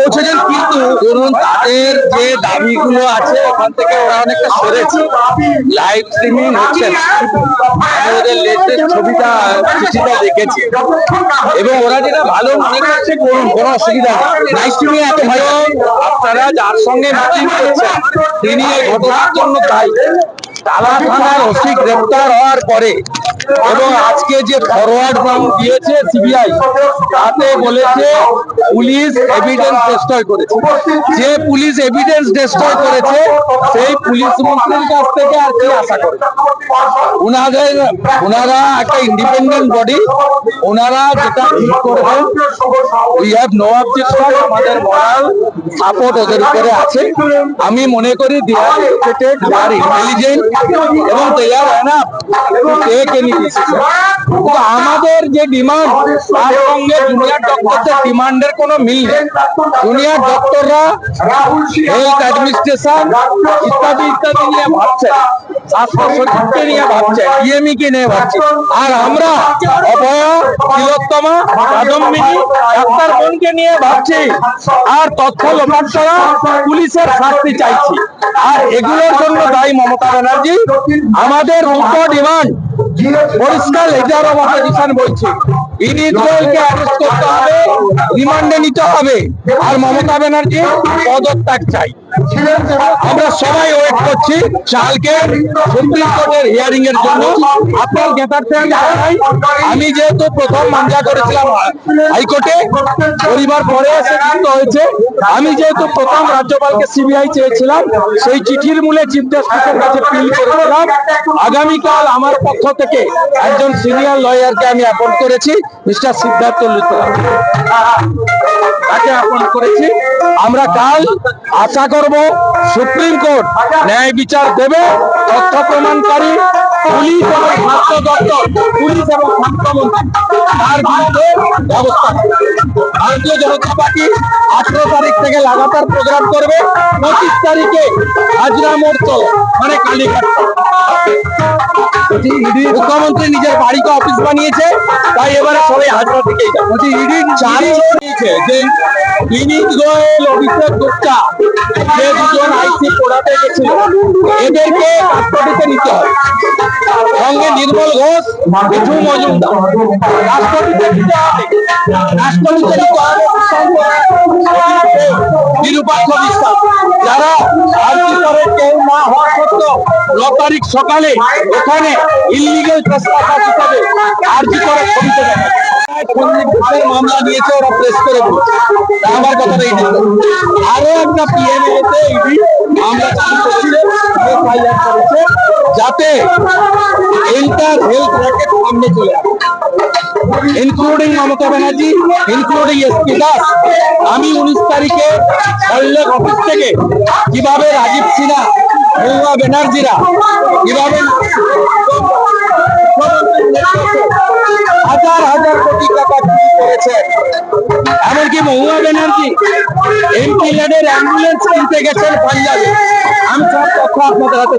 পৌঁছেছেন, কিন্তু ধরুন তাদের যে দাবিগুলো আছে ওখান থেকে ওরা অনেকটা সরেছে। লাইভ স্ট্রিমিং হচ্ছে। আমি ওদের লেটেস্ট ছবিটা, চিঠিটা দেখেছি। এবং ওরা যেটা ভালো মনে করছে, করুন, কোনো অসুবিধা নেই। লাইভ স্ট্রিমিং এত ভালো, আপনারা যার সঙ্গে মিটিং করছেন, তিনি এই ঘটনার জন্য দায়ী। তালা থানার ওসি গ্রেপ্তার হওয়ার পরে এবং আজকে যে ফরওয়ার্ড নাম দিয়েছে সিবিআই তাতে বলেছে পুলিশ এভিডেন্স ডিস্ট্রয় করেছে। যে পুলিশ এভিডেন্স ডিস্ট্রয় করেছে, সেই পুলিশ মন্ত্রীর কাছ থেকে আর কি আশা করে? ওনাদের, ওনারা একটা ইন্ডিপেন্ডেন্ট বডি ওনারা যেটা ঠিক করবেন উই হ্যাভ নো অবজেকশন আমাদের মরাল সাপোর্ট ওদের উপরে আছে। আমি মনে করি দে দে আর ইন্টেলিজেন্ট এবং they are enough to take any কিন্তু আমাদের যে ডিমান্ড তার সঙ্গে জুনিয়র ডক্টরদের ডিমান্ডের কোনো মিল নেই। জুনিয়র ডক্টররা হেলথ অ্যাডমিনিস্ট্রেশন ইত্যাদি ইত্যাদি নিয়ে ভাবছেন আর আমরা ডাক্তার বোনকে নিয়ে ভাবছি, আর তথ্য পুলিশের শাস্তি চাইছি। আর এগুলোর জন্য দায়ী মমতা ব্যানার্জি, আমাদের ডিমান্ড, পরিষ্কার অপোজিশন বলছি। রিমান্ডে নিতে হবে। আর মমতা ব্যানার্জি পদত্যাগ চাই। আমরা সবাই ওয়েট করছি কালকে সুপ্রিম কোর্টের হিয়ারিং এর জন্য। আপনার জ্ঞাতার্থে আমি আমি যেহেতু প্রথম মামলা করেছিলাম হাইকোর্টে, পরিবার পরে এসে কিন্তু হয়েছে। আমি যেহেতু প্রথম রাজ্যপালকে সিবিআই চেয়েছিলাম, সেই চিঠির মূলে চিফ জাস্টিসের কাছে পিল করেছিলাম। আগামীকাল আমার পক্ষ থেকে একজন সিনিয়র লয়ারকে আমি অ্যাপয়েন্ট করেছি, মিস্টার সিদ্ধার্থ লুথরা তাকে অ্যাপয়েন্ট করেছি। আমরা কাল আশা করব সুপ্রিম কোর্ট ন্যায় বিচার দেবে, তথ্য প্রমাণকারী, পুলিশ এবং স্বাস্থ্য দপ্তর, পুলিশ এবং স্বাস্থ্যমন্ত্রী ব্যবস্থা ভারতীয় জনতা পার্টি আঠারো তারিখ থেকে লাগাতার প্রোগ্রাম করবে। পঁচিশ তারিখে হাজরা মোড় চলে মানে কালীঘাট। মুখ্যমন্ত্রী নিজের বাড়িকে অফিস বানিয়েছে তাই এবারে সবাই হাজরা যাবে বলছি ইডি চার্জ নিয়েছে যে বিনীত গোয়েল অভিষেক গুপ্তা যে দুজন আইসি পড়াতে গেছিল এদেরকে কাস্টডিতে নিতে হবে। সঙ্গে নির্মল ঘোষ মিঠু মজুমদার। কাস্টডিতে নিতে হবে। কাস্টডিতে নিতে হবে নিরুপাক্ষ বিশ্বাস যারা কেউ না সত্ত্বেও ন তারিখ সকালে ওখানে ইলিগেল হিসাবে আর্জি করে মামলা একটা যাতে ইনক্লুডিং দাস, আমি উনিশ তারিখে সল্লেখ অফিস থেকে কীভাবে রাজীব সিনহা মহুয়া ব্যানার্জিরা কীভাবে হাজার হাজার কোটি টাকা বিক্রি করেছেন এমনকি মহুয়া ব্যানার্জি, এমপি লেডের অ্যাম্বুলেন্স কিনতে গেছেন পাঞ্জাবে আমি সব তথ্য আপনাদের হাতে।